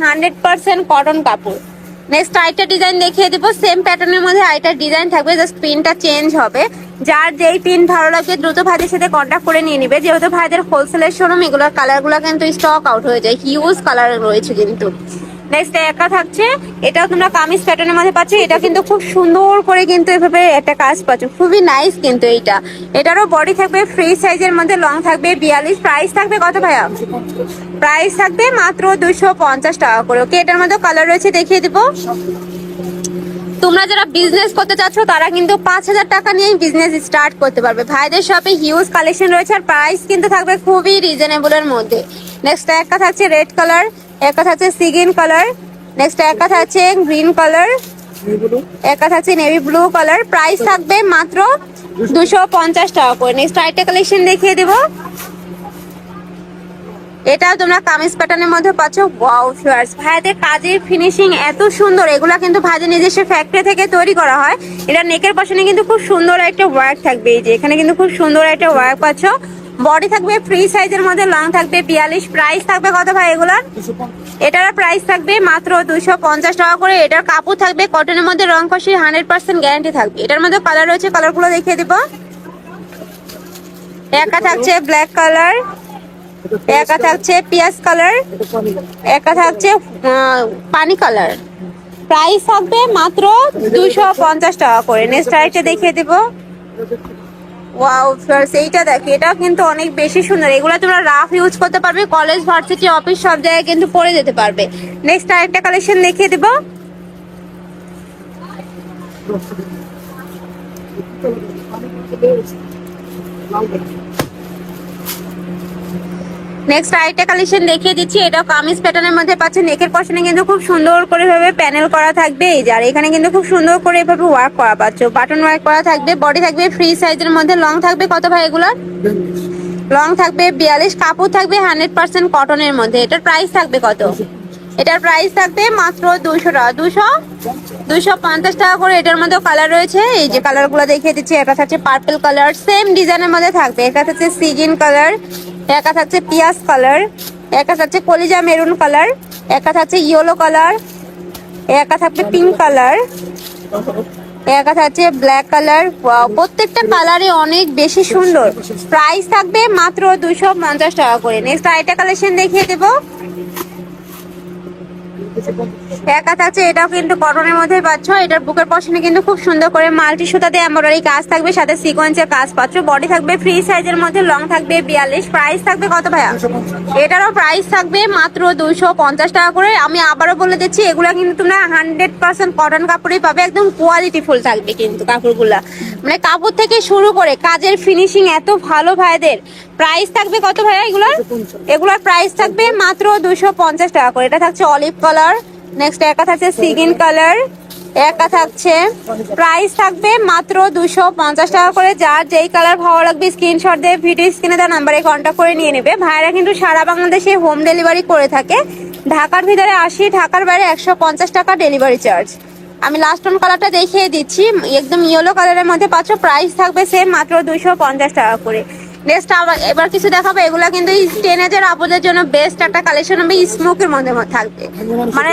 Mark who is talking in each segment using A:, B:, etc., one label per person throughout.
A: Hundred percent cotton কাপড়। Next আইটা design দেখিয়ে দিব সেম প্যাটার্নের মধ্যে আরেকটা ডিজাইন থাকবে জাস্ট প্রিন্টটা চেঞ্জ হবে। যার যেই প্রিন্ট ভালো লাগবে, দ্রুত ভাইদের সাথে কন্ট্যাক্ট করে নিয়ে নিবে। যেহেতু ভাইদের হোলসেলের শোরুম এগুলোর কালারগুলো কিন্তু স্টক আউট হয়ে যায়। হিউজ কালার রয়েছে কিন্তু। নেক্সট একা থাকছে, এটাও তোমরা কামিজ প্যাটার্নের মধ্যে পাচ্ছ, এটা কিন্তু খুব সুন্দর করে কিন্তু এভাবে একটা কাজ পাচ্ছ, খুবই নাইস কিন্তু এইটা। এটারও বডি থাকবে ফ্রি সাইজের মধ্যে লং থাকবে, বিয়াল্লিশ প্রাইস থাকবে কত ভাইয়া? প্রাইস থাকবে মাত্র দুশো পঞ্চাশ টাকা করে ওকে এটার মধ্যে কালার রয়েছে, দেখিয়ে দিব। তোমরা যারা বিজনেস করতে চাচ্ছ, তারা কিন্তু পাঁচ হাজার টাকা নিয়ে বিজনেস স্টার্ট করতে পারবে। ভাইদের শপে হিউজ কালেকশন রয়েছে, আর প্রাইস কিন্তু থাকবে খুবই রিজনেবলের মধ্যে। নেক্সট একটা থাকছে রেড কালার একটা থাকছে সিগিন কালার নেক্সট একটা থাকছে গ্রিন কালার একটা থাকছে নেভি ব্লু কালার প্রাইস থাকবে মাত্র দুশো পঞ্চাশ টাকা করে। নেক্সট আরেকটা কালেকশন দেখিয়ে দেবো। এটাও তোমরা কামিজ প্যাটার্নের মধ্যে পাচ্ছ। ওয়াও ফিয়ার্স ভাইদের কাজের ফিনিশিং এত সুন্দর। এগুলা কিন্তু ভাইদের নিজস্ব ফ্যাক্টরি থেকে তৈরি করা হয়। এটা নেকের পশনে কিন্তু খুব সুন্দর একটা ওয়ার্ক থাকবে। এই যে, এখানে কিন্তু খুব সুন্দর একটা ওয়ার্ক পাচ্ছ। বডি থাকবে ফ্রি সাইজের মধ্যে লং থাকবে, বিয়াল্লিশ। প্রাইস থাকবে কত ভাই এগুলার? এটার প্রাইস থাকবে মাত্র দুশো পঞ্চাশ টাকা করে। এটার কাপড় থাকবে কটনের মধ্যে রং কষি হান্ড্রেড পার্সেন্ট গ্যারান্টি থাকবে। এটার মধ্যে কালার রয়েছে কালারগুলো দেখিয়ে দিব। একা থাকছে ব্ল্যাক কালার একা থাকছে পিয়াজ কালার একা থাকছে পানি কালার প্রাইস থাকবে মাত্র দুশো পঞ্চাশ টাকা করে। নেক্সট আরেকটা দেখিয়ে দেবো। ওয়াও ফ্লার্স এইটা দেখো। এটা কিন্তু অনেক বেশি সুন্দর। এগুলো তোমরা রাফ ইউজ করতে পারবে। কলেজ ভার্সিটি অফিস সব জায়গায় কিন্তু পরে যেতে পারবে। নেক্সট আরেকটা কালেকশন দেখিয়ে দেবো। নেক্সট আরেকটা কালেকশন দেখিয়ে দিচ্ছি। এটাও কামিজ প্যাটার্নের মধ্যে পাচ্ছে নেকের পশনে কিন্তু খুব সুন্দর করে ভাবে প্যানেল করা থাকবে। এই যে, আর এখানে কিন্তু খুব সুন্দর করে এভাবে ওয়ার্ক করা পাচ্ছ। বাটন ওয়ার্ক করা থাকবে। বডি থাকবে ফ্রি সাইজের মধ্যে। লং থাকবে কত ভাই এগুলো? লং থাকবে বিয়াল্লিশ। কাপড় থাকবে হান্ড্রেড পার্সেন্ট কটনের মধ্যে। এটার প্রাইস থাকবে কত? এটার প্রাইস থাকবে মাত্র দুশো টাকা। দুশো দুশো পঞ্চাশ টাকা করে এটার মধ্যে কালার রয়েছে। এই যে কালারগুলো দেখিয়ে দিচ্ছি একটা থাকছে পার্পল কালার সেম ডিজাইনের মধ্যে থাকবে। একটা থাকছে সিজিন কালার একা থাকছে পিয়াজ কালার একা থাকছে কলিজা মেরুন কালার একা থাকছে ইয়েলো কালার একা থাকবে পিঙ্ক কালার একা থাকছে ব্ল্যাক কালার প্রত্যেকটা কালারে অনেক বেশি সুন্দর। প্রাইস থাকবে মাত্র দুশো পঞ্চাশ টাকা করে। নেক্সট আরেকটা কালেকশন দেখিয়ে দেবো। একা থাকছে এটাও কিন্তু কটনের মধ্যে পাচ্ছ। এটার বুকের পশনে কিন্তু খুব সুন্দর করে মাল্টি সুতাতে এমব্রয়ডারি কাজ থাকবে, সাথে সিকোয়েন্সের কাজ পাচ্ছ বডি থাকবে ফ্রি সাইজের মধ্যে লং থাকবে, বিয়াল্লিশ। প্রাইস থাকবে কত ভাইয়া? এটারও প্রাইস থাকবে মাত্র দুইশো পঞ্চাশ টাকা করে। আমি আবারও বলে দিচ্ছি, এগুলা কিন্তু তোমরা হান্ড্রেড পার্সেন্ট কটন কাপড়ই পাবে, একদম কোয়ালিটি ফুল থাকবে কিন্তু কাপড়গুলা। মানে কাপড় থেকে শুরু করে কাজের ফিনিশিং এত ভালো ভাইদের প্রাইস থাকবে কত ভাইয়া এগুলার? এগুলার প্রাইস থাকবে মাত্র দুশো পঞ্চাশ টাকা করে। এটা থাকছে অলিভ কালার নেক্সট একা থাকছে সিগিন কালার একা থাকছে প্রাইস থাকবে মাত্র দুশো পঞ্চাশ টাকা করে। যার যেই কালার ভালো লাগবে স্ক্রিনশট দিয়ে ভিডিও স্ক্রিনে দেওয়া নাম্বারে কন্ট্যাক্ট করে নিয়ে নেবে। ভাইরা কিন্তু সারা বাংলাদেশে হোম ডেলিভারি করে থাকে। ঢাকার ভিতরে আশি ঢাকার বাইরে একশো পঞ্চাশ টাকা ডেলিভারি চার্জ আমি লাস্ট অন কালারটা দেখিয়ে দিচ্ছি। একদম ইয়েলো কালারের মধ্যে পাচ্ছ। প্রাইস থাকবে সেম মাত্র দুশো পঞ্চাশ টাকা করে। নেক্সট আবার এবার কিছু দেখাবো, এগুলো কিন্তু টেনেজের আপদের জন্য বেস্ট একটা কালেকশন হবে স্মোকের মধ্যে থাকবে। মানে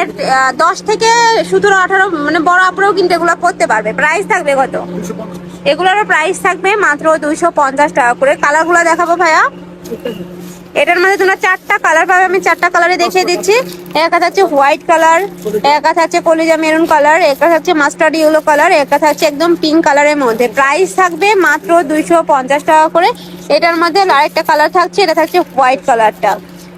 A: দশ থেকে সতেরো, আঠারো মানে বড় আপুরাও কিন্তু এগুলো করতে পারবে। প্রাইস থাকবে কত? এগুলোরও প্রাইস থাকবে মাত্র দুইশো পঞ্চাশ টাকা করে। কালারগুলো দেখাবো ভাইয়া। এটার মধ্যে তোমরা চারটা কালার পাবে, আমি চারটা কালারে দেখিয়ে দিচ্ছি। একটা থাকছে হোয়াইট কালার একটা থাকছে কলিজা মেরুন কালার একটা থাকছে মাস্টার্ড ইয়েলো কালার একটা থাকছে একদম পিঙ্ক কালারের মধ্যে। প্রাইস থাকবে মাত্র দুইশো পঞ্চাশ টাকা করে। এটার মধ্যে আরেকটা কালার থাকছে, এটা থাকছে হোয়াইট কালারটা।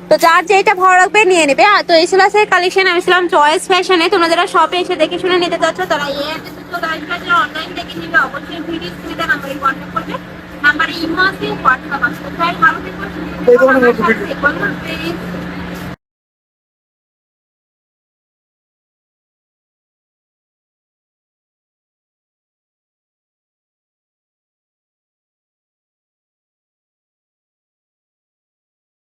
A: তো যার যেটা ভালো লাগবে নিয়ে নেবে। আর তো এই ছিল কালেকশন আমি ছিলাম চয়েস ফ্যাশনে তোমরা যারা শপে এসে দেখে শুনে নিতে চাচ্ছ, তারা এই অ্যাড্রেসে অনলাইন থেকে নিবে। অবশ্যই ভিডিও নাম্বারে কন্ট্যাক্ট করবে। নাম্বারে ইমো আছে হোয়াটসঅ্যাপ আছে। ভালো থেকো সুস্থ থেকো, আমার সাথে থেকো। আল্লাহ হাফেজ।